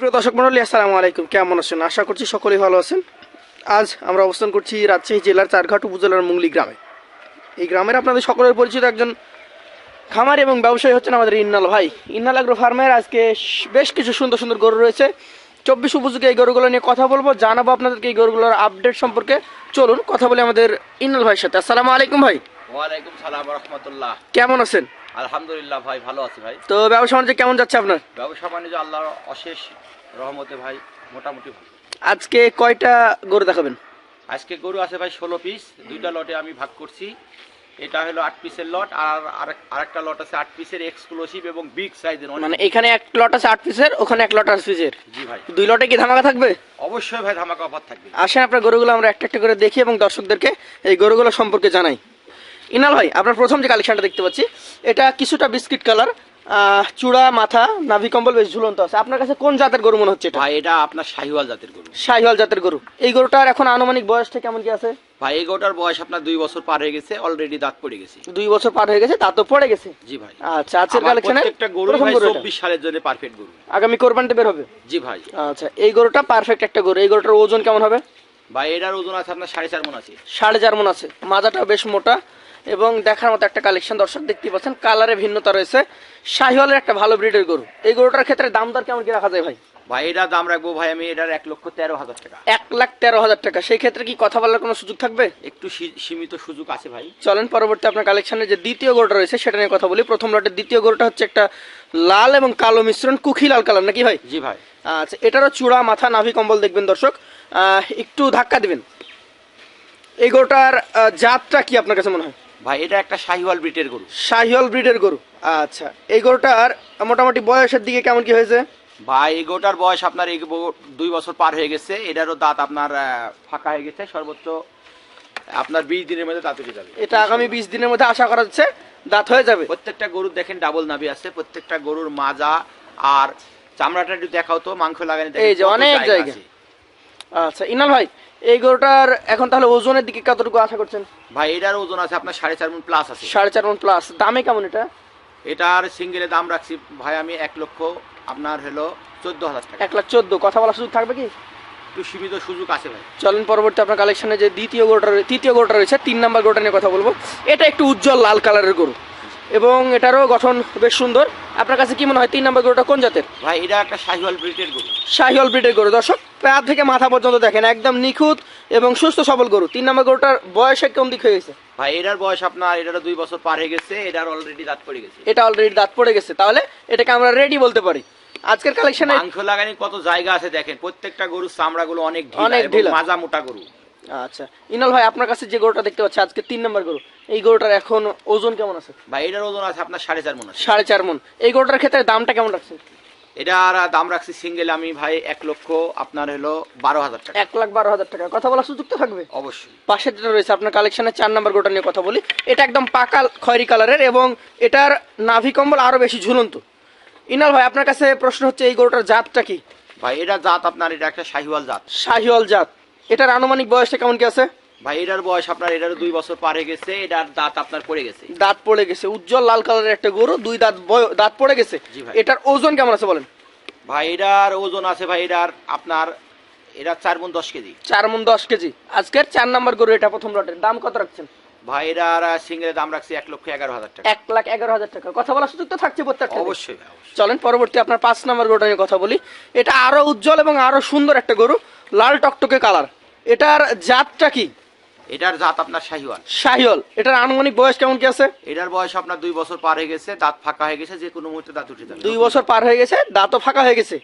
প্রিয় দর্শক মন্ডলী, আসসালামু আলাইকুম। কেমন আছেন? আশা করছি সকলেই ভালো আছেন। আজ আমরা অবস্থান করছি রাজশাহী জেলার চারঘাট উপজেলার মুংলি গ্রামে। এই গ্রামের আপনাদের সকলের পরিচিত একজন খামারি এবং ব্যবসায়ী হচ্ছেন আমাদের ইন্নাল ভাই। ইন্নাল আগ্রো ফার্মের আজকে বেশ কিছু সুন্দর সুন্দর গরু রয়েছে। চব্বিশ উপযোগী এই গরুগুলো নিয়ে কথা বলব, জানাব আপনাদেরকে এই গরুগুলোর আপডেট সম্পর্কে। চলুন, কথা বলি আমাদের ইন্নাল ভাইয়ের সাথে। আসসালামু আলাইকুম ভাই। ওয়ালাইকুম সালাম রহমতুল্লাহ। কেমন আছেন? আলহামদুলিল্লাহ ভাই ভালো আছি ভাই। তো ব্যবসা বাণিজ্য কেমন যাচ্ছে আপনার? ব্যবসা বাণিজ্য আল্লাহর অশেষ রহমতে ভাই মোটামুটি ভালো। আজকে কয়টা গরু দেখাবেন? আজকে গরু আছে ভাই ষোলো পিস দুইটা লটে আমি ভাগ করছি। এটা হলো আট পিসের লট আর আরেক- আরেকটা লট আছে আট পিসের এক্সক্লুসিভ এবং বিগ সাইজের মানে এখানে এক লট আছে আট পিসের ওখানে এক লট আছে পিসের জি ভাই। দুই লটে কি ধামাকা থাকবে? অবশ্যই ভাই ধামাকা অফার থাকবে। আসেন আপনার গরুগুলো আমরা একটা একটা করে দেখি এবং দর্শকদেরকে এই গরুগুলো সম্পর্কে জানাই। ইনাল ভাই আপনার প্রথম যে কালেকশনটা দেখতে পাচ্ছি এটা কিছুটা বিস্কিট কালার চূড়া মাথা নাভি কম্বল বেশ ঝুলন্ত আছে। আপনার কাছে কোন জাতের গরু মনে হচ্ছে এটা? ভাই এটা আপনার শাহিওয়াল জাতের গরু। শাহিওয়াল জাতের গরু। এই গরুটার এখন আনুমানিক বয়সটা কেমন কি আছে? ভাই এই গরুটার বয়স আপনার দুই বছর পার হয়ে গেছে অলরেডি দাঁত পড়ে গেছে। দুই বছর পার হয়ে গেছে তো পড়ে গেছে? জি ভাই। আচ্ছা আজকের কালেকশনে প্রত্যেকটা গরু ভাই গরু এটা। চব্বিশ সালের জন্য পারফেক্ট গরু। আগামী কোরবানিতে বের হবে? জি ভাই। আচ্ছা এই গরুটা পারফেক্ট একটা গরু। এই গরুটার ওজন কেমন হবে? ভাই এটার ওজন আছে আপনার সাড়ে চার মন আছে। সাড়ে চার মন আছে। মাজাটা বেশ মোটা। এবং দেখার মতো একটা কালেকশন দর্শক দেখতে পাচ্ছেন কালারে ভিন্নতা রয়েছে। শাহিওয়ালের একটা ভালো ব্রিডের গরু। এই গরুটার ক্ষেত্রে দাম দর কেমন কি রাখা যায় ভাই? ভাই এটার দাম রাখব ভাই আমি এটার এক লক্ষ তেরো হাজার টাকা। এক লাখ তেরো হাজার টাকা। সেই ক্ষেত্রে কি কথা বলার কোনো সুযোগ থাকবে? একটু সীমিত সুযোগ আছে ভাই। চলেন পরবর্তী আপনার কালেকশনের যে দ্বিতীয় গরুটা রয়েছে সেটা নিয়ে কথা বলি। প্রথম লটের দ্বিতীয় গরুটা হচ্ছে একটা লাল এবং কালো মিশ্রণ কুখি লাল কালার নাকি ভাই? জি ভাই। আচ্ছা এটারও চূড়া মাথা নাভি কম্বল দেখবেন দর্শক। একটু ধাক্কা দিবেন। এই গরুটার জাতটা কি আপনার কাছে মনে হয়? ভাই এটা একটা শাহিওয়াল গরু। শাহিওয়াল ব্রিডের গরু। আচ্ছা এই গরুটার মোটামুটি বয়সের দিকে কেমন কি হয়েছে? ভাই এই গরুটার বয়স আপনার এই দুই বছর পার হয়ে গেছে। এটারও দাঁত আপনার ফাঁকা হয়ে গেছে। সর্বোচ্চ আপনার বিশ দিনের মধ্যে দাঁত উঠে যাবে। এটা আগামী বিশ দিনের মধ্যে আশা করা যাচ্ছে দাঁত হয়ে যাবে। প্রত্যেকটা গরুর দেখেন ডাবল নাভি আছে। প্রত্যেকটা গরুর মাজা আর চামড়াটা একটু দেখাও তো মাংস লাগানি এই যে অনেক জায়গা। আচ্ছা ইনাল ভাই এই গরুটার এখন তাহলে ওজনের দিকে কতটুকু আশা করছেন? ভাই এটার ওজন আছে আপনার সাড়ে চার মন প্লাস আছে। সাড়ে চার মন প্লাস দামে কেমন এটা? এটার সিঙ্গেলে দাম রাখছি ভাই আমি এক লক্ষ আপনার হলো চোদ্দ হাজার টাকা। এক লাখ চোদ্দ। কথা বলার সুযোগ থাকবে কি? একটু সীমিত সুযোগ আছে ভাই। চলেন পরবর্তী আপনার কালেকশনে যে দ্বিতীয় রয়ে- তৃতীয় গরুটা রয়েছে তিন নাম্বার গরুটা নিয়ে কথা বলব। এটা একটু উজ্জ্বল লাল কালারের গরু। এবং এটারও গঠন বেশ সুন্দর। আপনার কাছে কি মনে হয় তিন নাম্বার গরুটা কোন জাতের? ভাই এটা একটা শাহিওয়াল ব্রিটের গরু। শাহিওয়াল ব্রিডের গরু। দর্শক পা থেকে মাথা পর্যন্ত দেখেন একদম নিখুঁত এবং সুস্থ সবল গরু। তিন নম্বর গরুটার বয়সে কোন দিক হয়ে গেছে। ভাই এটার বয়স আপনার এটার দুই বছর পার হয়ে গেছে এটার অলরেডি দাঁত পড়ে গেছে। এটা অলরেডি দাঁত পড়ে গেছে। তাহলে এটাকে আমরা রেডি বলতে পারি। আজকের কালেকশনে মাংস লাগানি কত জায়গা আছে দেখেন প্রত্যেকটা গরুর চামড়া গুলো অনেক ঢিলা। ঢিলা। মাজা মোটা গরু। আচ্ছা। ইনাল ভাই আপনার কাছে যে গরুটা দেখতে পাচ্ছি আজকে তিন নম্বর গরু। এই গরুটার এখন ওজন কেমন আছে? ভাই এটার ওজন আছে আপনার সাড়ে চার মন আছে। সাড়ে চার মন। এই গরুটার ক্ষেত্রে দামটা কেমন রাখছেন? এটার দাম রাখছি সিঙ্গেল আমি ভাই এক লক্ষ আপনার হলো বারো হাজার টাকা। এক লাখ বারো হাজার টাকা। কথা বলার সুযোগ তো থাকবে? অবশ্যই। পাশে যেটা রয়েছে আপনার কালেকশনে চার নাম্বার গরুটা নিয়ে কথা বলি। এটা একদম পাকা খয়েরি কালারের এবং এটার নাভি কম্বল আরও বেশি ঝুলন্ত। ইনাল ভাই আপনার কাছে প্রশ্ন হচ্ছে এই গরুটার জাতটা কি? ভাই এটা জাত আপনার এটা একটা শাহিওয়াল জাত। শাহিওয়াল জাত। এটার আনুমানিক বয়সটা কেমন কি আছে? ভাই এটার বয়স আপনার এটার দুই বছর পার হয়ে গেছে এটার দাঁত আপনার পড়ে গেছে। দাঁত পড়ে গেছে উজ্জ্বল লাল কালারের একটা গরু দুই দাঁত দাঁত পড়ে গেছে। এটার ওজন কেমন আছে বলেন? ভাই এটার ওজন আছে ভাই এটার আপনার এটা চার মন দশ কেজি। চার মন দশ কেজি। আজকের চার নাম্বার গরু এটা প্রথম লটের। দাম কত রাখছেন? ভাই এটার সিঙ্গেলের দাম রাখছি এক লক্ষ এগারো হাজার টাকা। এক লাখ এগারো হাজার টাকা। কথা বলার সুযোগ তো থাকছে প্রত্যেকটা অবশ্যই অবশ্যই। চলেন পরবর্তী আপনার পাঁচ নাম্বার গরুটা নিয়ে কথা বলি। এটা আরও উজ্জ্বল এবং আরও সুন্দর একটা গরু লাল টকটকে কালার। এটার জাতটা কি? এটার জাত আপনার শাহিওয়াল। শাহিওল এটার আনুমানিক বয়স কেমন কি আছে? এটার বয়স আপনার দুই বছর পার হয়ে গেছে দাঁত ফাঁকা হয়ে গেছে যে কোনো মুহূর্তে দাঁত উঠে যাবে। দুই বছর পার হয়ে গেছে দাঁতও ফাঁকা হয়ে গেছে।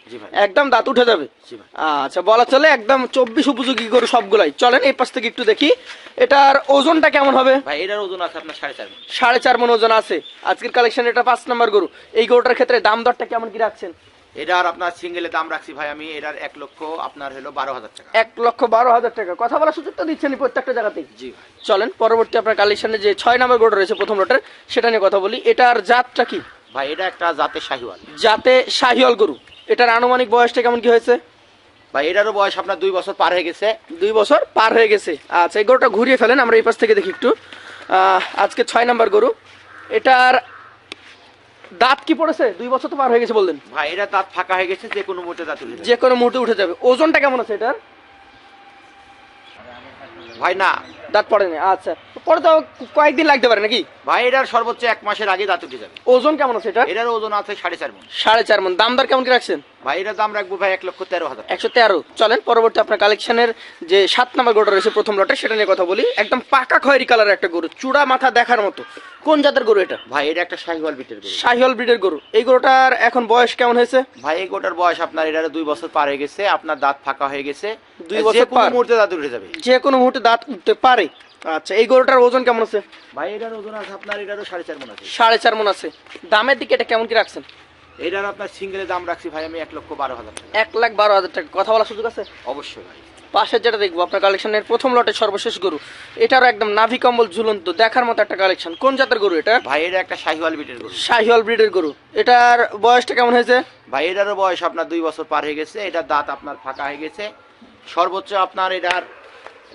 একদম দাঁত উঠে যাবে। আচ্ছা বলা চলে একদম চব্বিশ উপযোগী গরু সবগুলাই। চলেন এই পাশ থেকে একটু দেখি। এটার ওজনটা কেমন হবে? ভাই এটার ওজন আছে আপনার সাড়ে চার সাড়ে চার মন ওজন আছে। আজকের কালেকশন এটা পাঁচ নাম্বার গরু। এই গরুটার ক্ষেত্রে দাম দরটা কেমন কি রাখছেন? এটার আপনার সিঙ্গেলে দাম রাখছি ভাই আমি এটার এক লক্ষ আপনার হলো বারো হাজার টাকা। এক লক্ষ বারো হাজার টাকা। কথা বলার সুযোগ তো দিচ্ছেন প্রত্যেকটা জায়গাতেই। জি ভাই। চলেন পরবর্তী আপনার কালেকশনে যে ছয় নাম্বার গরুটা রয়েছে প্রথম লটের সেটা নিয়ে কথা বলি। এটার জাতটা কি? ভাই এটা একটা জাতের শাহিওয়াল। জাতে শাহিওয়াল গরু। এটার আনুমানিক বয়সটা কেমন কি হয়েছে? ভাই এটারও বয়স আপনার দুই বছর পার হয়ে গেছে। দুই বছর পার হয়ে গেছে। আচ্ছা এই গরুটা ঘুরিয়ে ফেলেন আমরা এই পাশ থেকে দেখি একটু। আজকে ছয় নাম্বার গরু। এটার দাঁত কি পড়েছে? দুই বছর তো পার হয়ে গেছে বললেন। ভাই এটা দাঁত ফাঁকা হয়ে গেছে যে কোনো মুহূর্তে দাঁত উঠে যে কোনো মুহূর্তে উঠে যাবে। ওজনটা কেমন আছে এটার? ভাই না দাঁত পড়েনি আচ্ছা। পরে তো কয়েকদিন লাগতে পারে নাকি? ভাই এটার সর্বোচ্চ এক মাসের আগে দাঁত উঠে যাবে। ওজন কেমন আছে এটা এটার ওজন আছে সাড়ে চার মন। সাড়ে চার মন। দাম দর কেমন কি রাখছেন? ভাই এটার দাম রাখব ভাই এক লক্ষ তেরো হাজার। একশো তেরো। চলেন পরবর্তী আপনার কালেকশনের যে সাত নাম্বার গরুটা রয়েছে প্রথম লটে সেটা নিয়ে কথা বলি। একদম পাকা খয়েরি কালারের একটা গরু চূড়া মাথা দেখার মতো। কোন জাতের গরু এটা? ভাই এটা একটা শাহিওয়াল বিটের গরু। শাহিওয়াল ব্রিডের গরু। এই গরুটার এখন বয়স কেমন হয়েছে? ভাই এই গোটার বয়স আপনার এটার দুই বছর পার হয়ে গেছে আপনার দাঁত ফাঁকা হয়ে গেছে। দুই বছর? মুহূর্তে দাঁত উঠে যাবে। যে কোনো মুহূর্তে দাঁত উঠতে পারে। আচ্ছা এই গরুটার ওজন কেমন আছে? ভাই এটার ওজন আছে আপনার এটারও সাড়ে চার মন আছে। সাড়ে চার মন আছে। দামের দিকে এটা কেমন কি রাখছেন? এটার আপনার সিঙ্গেলের দাম রাখছি ভাই আমি এক লক্ষ বারো হাজার টাকা। এক লাখ বারো হাজার টাকা। কথা বলার সুযোগ আছে? অবশ্যই ভাই। পাশের যেটা দেখব আপনার কালেকশনের প্রথম লটে সর্বশেষ গরু। এটারও একদম নাভি কম্বল ঝুলন্ত দেখার মতো একটা কালেকশন কোন জাতের গরু এটা? ভাই এটা একটা শাহিওয়াল ব্রিডের গরু। শাহিওয়াল ব্রিডের গরু। এটার বয়সটা কেমন হয়েছে? ভাই এটারও বয়স আপনার দুই বছর পার হয়ে গেছে। এটার দাঁত আপনার ফাঁকা হয়ে গেছে। সর্বোচ্চ আপনার এটার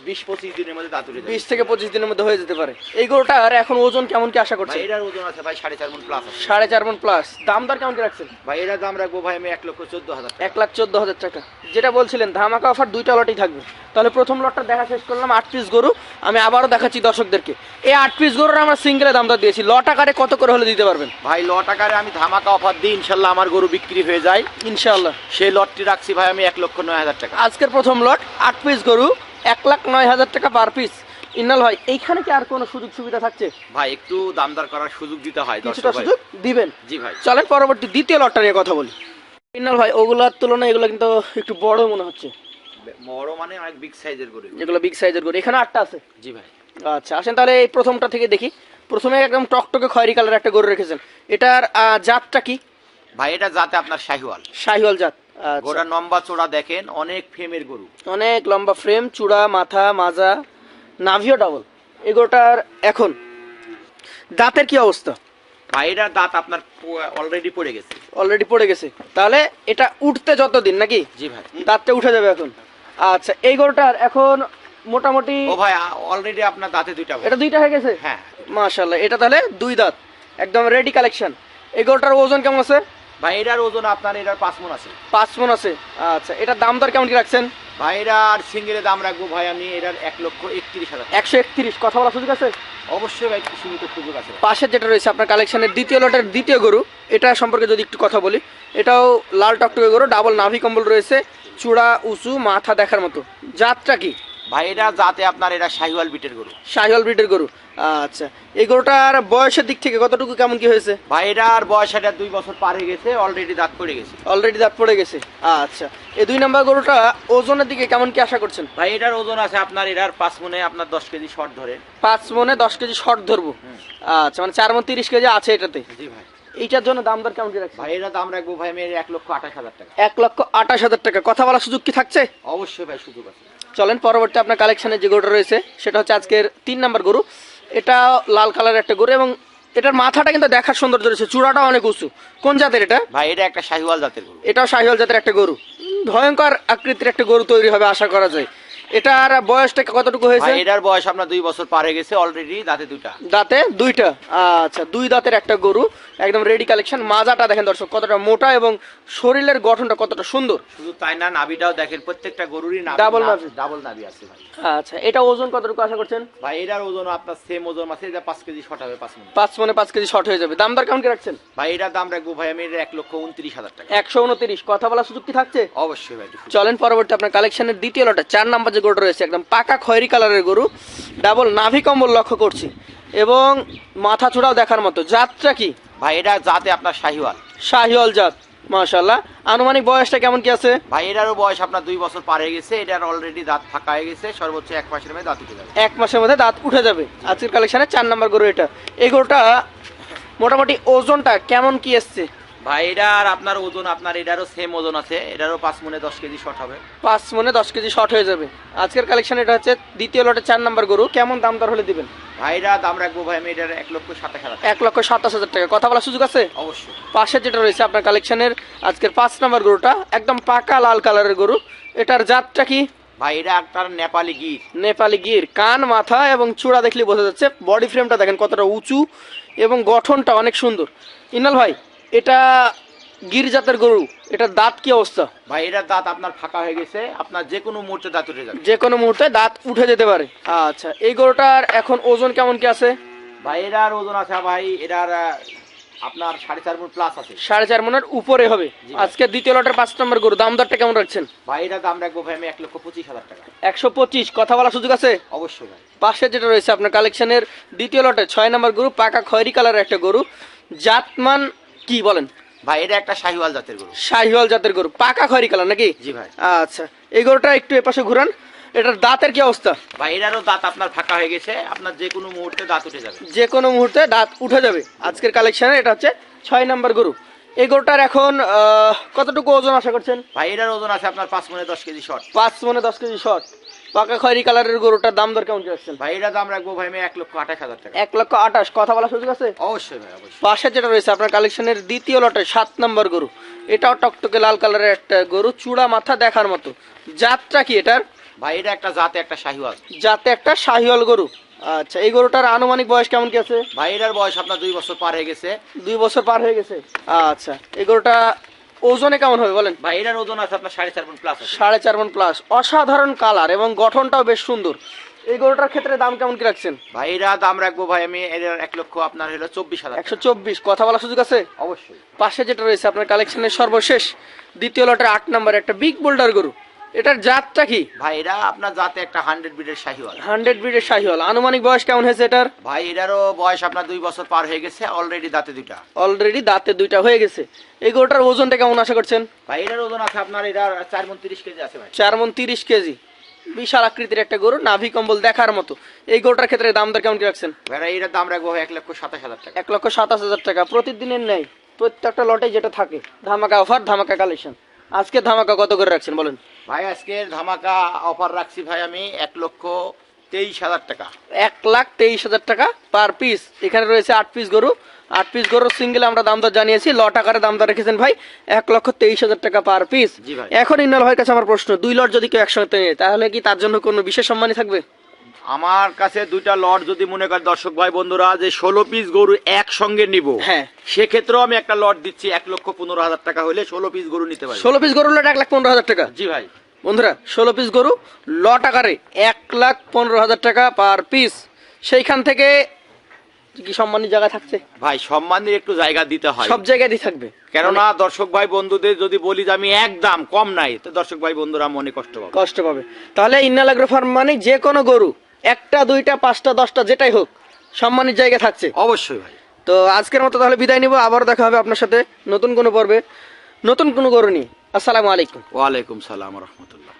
বিশ পঁচিশ দিনের মধ্যে দাঁত উঠে বিশ থেকে পঁচিশ দিনের মধ্যে হয়ে যেতে পারে। এই গরুটার এখন ওজন কেমন কি আশা করছে এটার ওজন আছে ভাই সাড়ে চার মন প্লাস সাড়ে চার মন প্লাস দাম দর কেমন কি রাখছেন? ভাই এটার দাম রাখব ভাই আমি এক লক্ষ চোদ্দ হাজার এক লাখ চোদ্দ হাজার টাকা। যেটা বলছিলেন ধামাকা অফার দুইটা লটই থাকবে। তাহলে প্রথম লটটা দেখা শেষ করলাম আট পিস গরু। আমি আবারও দেখাচ্ছি দর্শকদেরকে। এই আট পিস গরুর আমরা সিঙ্গেলে দাম দর দিয়েছি। লট আকারে কত করে হলে দিতে পারবেন? ভাই ল টাকারে আমি ধামাকা অফার দিই ইনশাল্লাহ আমার গরু বিক্রি হয়ে যায়। ইনশাল্লাহ। সেই লটটি রাখছি ভাই আমি এক লক্ষ নয় হাজার টাকা। আজকের প্রথম লট আট পিস গরু। এক লাখ নয় হাজার টাকা পার পিস ইন্নাল ভাই এইখানে কি আর কোনো সুযোগ সুবিধা থাকছে? ভাই একটু দামদার করার সুযোগ দিতে হয় কিছুটা সুযোগ দিবেন। জি ভাই। চলেন পরবর্তী দ্বিতীয় লটটা নিয়ে কথা বলি। ইন্নাল ভাই ওগুলোর তুলনায় এগুলো কিন্তু একটু বড় মনে হচ্ছে। বড় মানে অনেক বিগ সাইজের গরু যেগুলো বিগ সাইজের গরু। এখানে আটটা আছে। জি ভাই। আচ্ছা আসেন তাহলে এই প্রথমটা থেকে দেখি। প্রথমে একদম টকটকে খয়েরি কালার একটা গরু রেখেছেন। এটার জাতটা কি? ভাই এটা যাতে আপনার শাহিওয়াল। শাহিওয়াল জাত আচ্ছা। গোটা লম্বা চোড়া দেখেন অনেক ফেমের গরু। অনেক লম্বা ফ্রেম চূড়া মাথা মাজা নাভিও ডাবল এই গরুটার এখন দাঁতের কি অবস্থা? ভাই এটার দাঁত আপনার অলরেডি পড়ে গেছে। অলরেডি পড়ে গেছে। তাহলে এটা উঠতে যতদিন নাকি? জি ভাই। দাঁতটা উঠে যাবে এখন। আচ্ছা এই গরুটার এখন মোটামুটি ও ভাই অলরেডি আপনার দাঁতে দুইটা এটা দুইটা হয়ে গেছে? হ্যাঁ। মাশাল্লাহ এটা তাহলে দুই দাঁত। একদম রেডি কালেকশন এই গরুটার ওজন কেমন আছে? ভাই এটার ওজন আপনার এটার পাঁচ মন আছে। পাঁচ মন আছে। আচ্ছা এটার দাম দর কেমন কি রাখছেন? ভাই এটার সিঙ্গেলের দাম রাখব ভাই আমি এটার এক লক্ষ একত্রিশ হাজার একশো একত্রিশ কথা বলার সুযোগ আছে? অবশ্যই ভাই সীমিত সুযোগ আছে। পাশের যেটা রয়েছে আপনার কালেকশনের দ্বিতীয় লটের দ্বিতীয় গরু এটা সম্পর্কে যদি একটু কথা বলি এটাও লাল টকটকে গরু ডাবল নাভি কম্বল রয়েছে চূড়া উঁচু মাথা দেখার মতো। জাতটা কি? ভাই এটা যাতে আপনার এটা শাহিওয়াল বিটের গরু। শাহিওয়াল ব্রিডের গরু। আচ্ছা এই গরুটার বয়সের দিক থেকে কতটুকু কেমন কি হয়েছে? ভাই এটার বয়স এটা দুই বছর পার হয়ে গেছে অলরেডি দাঁত পড়ে গেছে। অলরেডি দাঁত পড়ে গেছে। আচ্ছা এই দুই নাম্বার গরুটা ওজনের দিকে কেমন কি আশা করছেন? ভাই এটার ওজন আছে আপনার এটার পাঁচ মনে আপনার দশ কেজি শর্ট ধরে। পাঁচ মনে দশ কেজি শর্ট ধরবো। আচ্ছা মানে চার মন তিরিশ কেজি আছে এটাতে। জি ভাই। এইটার জন্য দাম দর কেমন কি রাখছে ভাই এটার দাম রাখব ভাই আমি এক লক্ষ আঠাশ হাজার টাকা। এক লক্ষ আঠাশ হাজার টাকা। কথা বলার সুযোগ কি থাকছে? অবশ্যই ভাই সুযোগ আছে। চলেন পরবর্তী আপনার কালেকশনে যে গরুটা রয়েছে সেটা হচ্ছে আজকের তিন নাম্বার গরু। এটা লাল কালারের একটা গরু এবং এটার মাথাটা কিন্তু দেখার সৌন্দর্য রয়েছে চূড়াটা অনেক উঁচু। কোন জাতের এটা? ভাই এটা একটা শাহিওয়াল জাতের গরু। এটাও শাহিওয়াল জাতের একটা গরু। ভয়ঙ্কর আকৃতির একটা গরু তৈরি হবে আশা করা যায়। এটার বয়সটা কতটুকু হয়েছে? এটার বয়স আপনার দুই বছর পার হয়ে গেছে অলরেডি দাঁতে দুইটা। দাঁতে দুইটা। আচ্ছা দুই দাঁতের একটা গরু। একদম রেডি কালেকশন মাজাটা দেখেন দর্শক কতটা মোটা এবং শরীরের গঠনটা কতটা সুন্দর। শুধু তাই না নাভিটাও দেখেন প্রত্যেকটা গরুরই নাভি Double নাভি। ডাবল নাভি আছে ভাই। আচ্ছা এটা ওজন কতটুকু আশা করছেন? ভাই এটার ওজন আপনার সেম ওজন আছে এটা পাঁচ কেজি শর্ট হবে পাঁচ মিনিট। পাঁচ মনে পাঁচ কেজি শর্ট হয়ে যাবে। দাম দর কেমন কি রাখছেন? ভাই এটার দাম রাখব ভাই আমি এটা এক লক্ষ উনত্রিশ হাজার টাকা। একশো উনত্রিশ। কথা বলা সুযোগ কি থাকছে? অবশ্যই ভাই চলেন পরবর্তী আপনার কালেকশনের দ্বিতীয় লটে চার নাম্বার যে গরুটা রয়েছে একদম পাকা খয়েরি কালারের গরু। ডাবল নাভি কম্বল লক্ষ্য করছি। এবং মাথা চূড়াও দেখার মতো। যাত্রা কি? ভাই এটা জাতে আপনার শাহিওয়াল। শাহিওয়াল জাত মাশাল্লাহ আনুমানিক বয়সটা কেমন কি আছে? ভাই এটারও বয়স আপনার দুই বছর পার হয়ে গেছে এটার অলরেডি দাঁত ফাঁকা হয়ে গেছে সর্বোচ্চ এক মাসের মধ্যে দাঁত উঠে যাবে। এক মাসের মধ্যে দাঁত উঠে যাবে। আজকের কালেকশনে চার নাম্বার গরু এটা। এই গরুটা মোটামুটি ওজনটা কেমন কি এসছে? ভাই এটার আপনার ওজন আপনার এটারও সেম ওজন আছে। এটারও পাঁচ মনে দশ কেজি শর্ট হবে। পাঁচ মনে দশ কেজি শর্ট হয়ে যাবে। আজকের কালেকশন এটা হচ্ছে দ্বিতীয় লটে চার নাম্বার গরু। কেমন দাম দর হলে দিবেন? ভাইরা দাম রাখব ভাই আমি এটার এক লক্ষ সাতাশ হাজার এক লক্ষ সাতাশ হাজার টাকা। কথা বলার সুযোগ আছে? অবশ্যই। পাশে যেটা রয়েছে আপনার কালেকশনের আজকের পাঁচ নাম্বার গরুটা একদম পাকা লাল কালারের গরু। এটার জাতটা কি? ভাই এটা আপনার নেপালি গির। নেপালি গির। কান মাথা এবং চূড়া দেখলে বোঝা যাচ্ছে। বডি ফ্রেমটা দেখেন কতটা উঁচু এবং গঠনটা অনেক সুন্দর। ইনাল ভাই এটা গির জাতের গরু এটার দাঁত কি অবস্থা? ভাই এটার দাঁত আপনার ফাঁকা হয়ে গেছে আপনার যে কোনো মুহূর্তে দাঁত উঠে যাবে। যে কোনো মুহূর্তে দাঁত উঠে যেতে পারে। আচ্ছা এই গরুটার এখন ওজন কেমন কি আছে? ভাই এটার ওজন আছে ভাই এটার আপনার সাড়ে চার মন প্লাস আছে। সাড়ে চার মনের উপরে হবে। আজকে দ্বিতীয় লটের পাঁচ নম্বর গরু দাম দরটা কেমন রাখছেন? ভাই এটার দাম রাখব ভাই আমি এক লক্ষ পঁচিশ হাজার টাকা। একশো পঁচিশ কথা বলার সুযোগ আছে? অবশ্যই ভাই। পাশে যেটা রয়েছে আপনার কালেকশনের দ্বিতীয় লটে ছয় নম্বর গরু পাকা খয়রি কালারের একটা গরু জাতমান কি বলেন? ভাই এটা একটা শাহিওয়াল জাতের গরু। শাহিওয়াল জাতের গরু। পাকা খয়রি কালার নাকি? জি ভাই। আচ্ছা এই গরুটা একটু এপাশে ঘুরান। এটার দাঁতের কি অবস্থা? ভাই এটারও দাঁত আপনার ফাঁকা হয়ে গেছে। আপনার যে কোনো মুহূর্তে দাঁত উঠে যাবে। যে কোনো মুহূর্তে দাঁত উঠে যাবে। আজকের কালেকশনে এটা হচ্ছে ছয় নম্বর গরু। এই গরুটার এখন কতটুকু ওজন আশা করছেন? ভাই এটার ওজন আছে আপনার পাঁচ মনে দশ কেজি শর্ট পাঁচ মনে দশ কেজি শর্ট পাকা খয়েরি কালারের গরুটার দাম দর কেমন রাখছেন ভাই এটার দাম রাখব ভাই আমি এক লক্ষ আঠাশ হাজার টাকা। এক লক্ষ আঠাশ কথা বলার সুযোগ আছে? অবশ্যই ভাই অবশ্যই। পাশে যেটা রয়েছে আপনার কালেকশনের দ্বিতীয় লটে সাত নম্বর গরু। এটাও টকটকে লাল কালারের একটা গরু চূড়া মাথা দেখার মতো। জাতটা কি এটার? ভাই এটা একটা জাতে একটা শাহিওয়াল। জাতে একটা শাহিওয়াল গরু। আচ্ছা এই গরুটার আনুমানিক বয়স কেমন কি আছে? ভাই এটার বয়স আপনার দুই বছর পার হয়ে গেছে। দুই বছর পার হয়ে গেছে। আচ্ছা এই গরুটা ওজনে কেমন হবে বলেন? ভাই এটার ওজন আছে আপনার সাড়ে চার মন প্লাস আছে। সাড়ে চার মন প্লাস অসাধারণ কালার এবং গঠনটাও বেশ সুন্দর। এই গরুটার ক্ষেত্রে দাম কেমন কি রাখছেন? ভাই এরা দাম রাখব ভাই আমি এর এক লক্ষ আপনার হলো চব্বিশ হাজার একশো চব্বিশ। কথা বলার সুযোগ আছে? অবশ্যই। পাশে যেটা রয়েছে আপনার কালেকশনের সর্বশেষ দ্বিতীয় লটের আট নম্বর একটা বিগ বোল্ডার গরু। এটার জাতটা কি? ভাই এটা আপনার জাতে একটা হান্ড্রেড বিডের শাহিওয়াল। হান্ড্রেড ব্রিডের শাহিওয়াল। আনুমানিক বয়স কেমন হয়েছে এটার? ভাই এটারও বয়স আপনার দুই বছর পার হয়ে গেছে অলরেডি দাঁতে দুইটা। অলরেডি দাঁতে দুইটা হয়ে গেছে। এই গরুটার ওজনটা কেমন আশা করছেন? ভাই এটার ওজন আছে আপনার এটার চার মন তিরিশ কেজি আছে ভাই। চার মন তিরিশ কেজি। বিশাল আকৃতির একটা গরু নাভি কম্বল দেখার মতো। এই গরুটার ক্ষেত্রে দাম দর কেমন কি রাখছেন? ভাই এটার দাম রাখব এক লক্ষ সাতাশ হাজার টাকা। এক লক্ষ সাতাশ হাজার টাকা। প্রতিদিনের নেই প্রত্যেকটা লটে যেটা থাকে ধামাকা অফার ধামাকা কালেকশন আজকে ধামাকা কত করে রাখছেন বলেন? ভাই আজকে ধামাকা অফার রাখছি ভাই আমি এক লক্ষ তেইশ হাজার টাকা। এক লাখ তেইশ হাজার টাকা পার পিস এখানে রয়েছে আট পিস গরু। আট পিস গরু সিঙ্গেল আমরা দাম দর জানিয়েছি। লট আকারে দাম দর রেখেছেন ভাই এক লক্ষ তেইশ হাজার টাকা পার পিস জি ভাই। এখন ইন্নাল ভাইয়ের কাছে আমার প্রশ্ন দুই লট যদি কেউ একসঙ্গে নেয় তাহলে কি তার জন্য কোনো বিশেষ সম্মানই থাকবে? আমার কাছে দুইটা লট যদি মনে করেন দর্শক ভাই বন্ধুরা যে ষোলো পিস গরু একসঙ্গে নিব হ্যাঁ। সেক্ষেত্রেও আমি একটা লট দিচ্ছি এক লক্ষ পনেরো হাজার টাকা হলে ষোলো পিস গরু নিতে পারি। ষোলো পিস গরু লট এক লাখ পনেরো হাজার টাকা? জি ভাই। বন্ধুরা ষোলো পিস গরু লট আকারে এক লাখ পনেরো হাজার টাকা পার পিস সেইখান থেকে কি সম্মানী জায়গা থাকছে? ভাই সম্মানের একটু জায়গা দিতে হয়। সব জায়গায় দিয়ে থাকবে। কেননা দর্শক ভাই বন্ধুদের যদি বলি যে আমি একদম কম নাই তো দর্শক ভাই বন্ধুরা মনে কষ্ট পাবে। কষ্ট পাবে। তাহলে ইন্নাল আগ্রো ফার্ম মানে যে কোনো গরু একটা দুইটা পাঁচটা দশটা যেটাই হোক সম্মানের জায়গা থাকছে। অবশ্যই ভাই। তো আজকের মতো তাহলে বিদায় নিব আবার দেখা হবে আপনার সাথে নতুন কোনো পর্বে। নতুন কোনো গরু নিয়ে। আসসালামু আলাইকুম। ওয়ালাইকুম সালাম রহমতুল্লাহ।